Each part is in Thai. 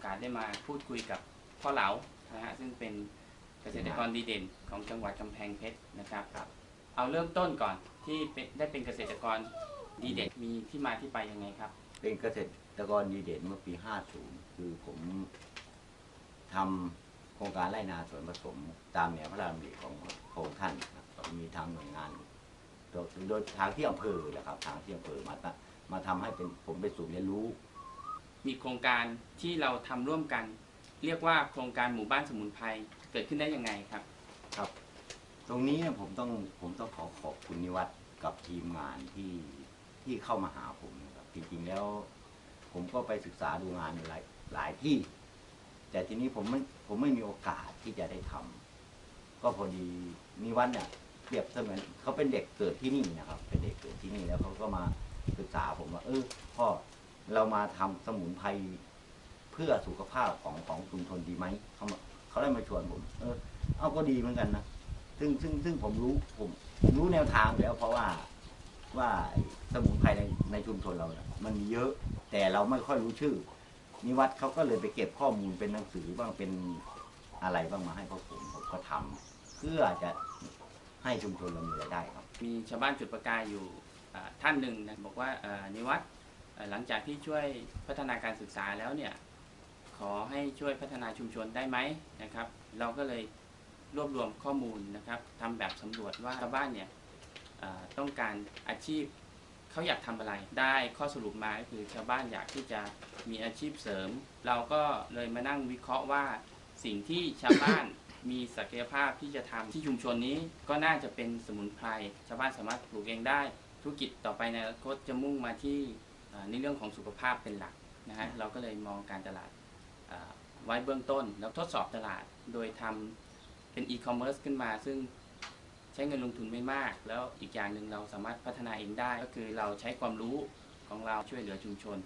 อกาสได้มาพูดคุยกับพ่อเหลานะฮะซึ่งเป็นเกษตรกรดีเด่นของจังหวัดกำแพงเพชรนะครับ เอาเริ่มต้นก่อนที่เป็นได้เป็นเกษตรกรดีเด่นมีที่มาที่ไปยังไงครับ เป็นเกษตรกรดีเด่นเมื่อปี 50 คือผมทำโครงการไร่นาสวนผสม ตามแนวพระราชดำริของพระองค์ท่านมีทางหน่วยงานโดยทางที่อำเภอแหละครับทางที่อำเภอมาตมาทำให้เป็นผมเป็นศูนย์เรียนรู้ มีโครงการที่เราทำร่วมกัน เรียกว่าโครงการหมู่บ้านสมุนไพรเกิดขึ้นได้ยังไงครับ ครับ ตรงนี้ผมต้องผมต้องขอขอบคุณนิวัฒน์กับทีมงานที่ที่เข้ามาหาผมนะครับจริงๆแล้ว ผมก็ไปศึกษาดูงานหลายหลายที่ แต่ทีนี้ผมไม่ผมไม่มีโอกาสที่จะได้ทำก็พอดีนิวัฒน์เนี่ยเปรียบเสมือนเขาเป็นเด็กเกิดที่นี่นะครับ เป็นเด็กเกิดที่นี่แล้วเขาก็มาศึกษาผมว่า เออพ่อ เรามาทำสมุนไพรเพื่อสุขภาพของของชุมชนดีไหมเขาเขาได้มาชวนผมเออเอาก็ดีเหมือนกันนะซึ่งซึ่งซึ่งผมรู้ผมรู้แนวทางแล้วเพราะว่าว่าสมุนไพรในในชุมชนเราเนี่ยมันมีเยอะแต่เราไม่ค่อยรู้ชื่อ นิวัฒน์เขาก็เลยไปเก็บข้อมูลเป็นหนังสือบ้างเป็นอะไรบ้างมาให้พวกผมผมก็ทำเพื่อจะให้ชุมชนเรามีรายได้ครับ มีชาวบ้านจุดประกายอยู่ท่านหนึ่งนะบอกว่านิวัฒน์ หลังจากที่ช่วยพัฒนาการศึกษาแล้วเนี่ยขอให้ช่วยพัฒนาชุมชนได้ไหมนะครับ เราก็เลยรวบรวมข้อมูลนะครับทำแบบสำรวจว่าชาวบ้านเนี่ยต้องการอาชีพเขาอยากทำอะไร ได้ข้อสรุปมาก็คือชาวบ้านอยากที่จะมีอาชีพเสริม เราก็เลยมานั่งวิเคราะห์ว่าสิ่งที่ชาวบ้านมีศักยภาพที่จะทำที่ชุมชนนี้ก็น่าจะเป็นสมุนไพรชาวบ้านสามารถปลูกเองได้ ธุรกิจต่อไปในอนาคตจะมุ่งมาที่ ในเรื่องของสุขภาพเป็นหลักนะฮะเราก็เลยมองการตลาดเอ่อไว้เบื้องต้น แล้วทดสอบตลาดโดยทำเป็นอีคอมเมิร์ซขึ้นมา ซึ่งใช้เงินลงทุนไม่มาก แล้วอีกอย่างหนึ่งเราสามารถพัฒนาเองได้ ก็คือเราใช้ความรู้ของเราช่วยเหลือชุมชน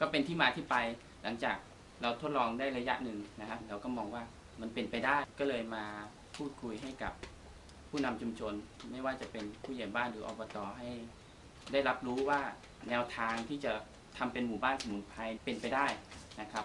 ก็เป็นที่มาที่ไปหลังจากเราทดลองได้ระยะหนึ่งนะครับเราก็มองว่ามันเป็นไปได้ก็เลยมาพูดคุยให้กับผู้นำชุมชน ไม่ว่าจะเป็นผู้ใหญ่บ้านหรืออบตให้ได้รับรู้ว่า แนวทางที่จะทำเป็นหมู่บ้านสมุนไพรเป็นไปได้นะครับ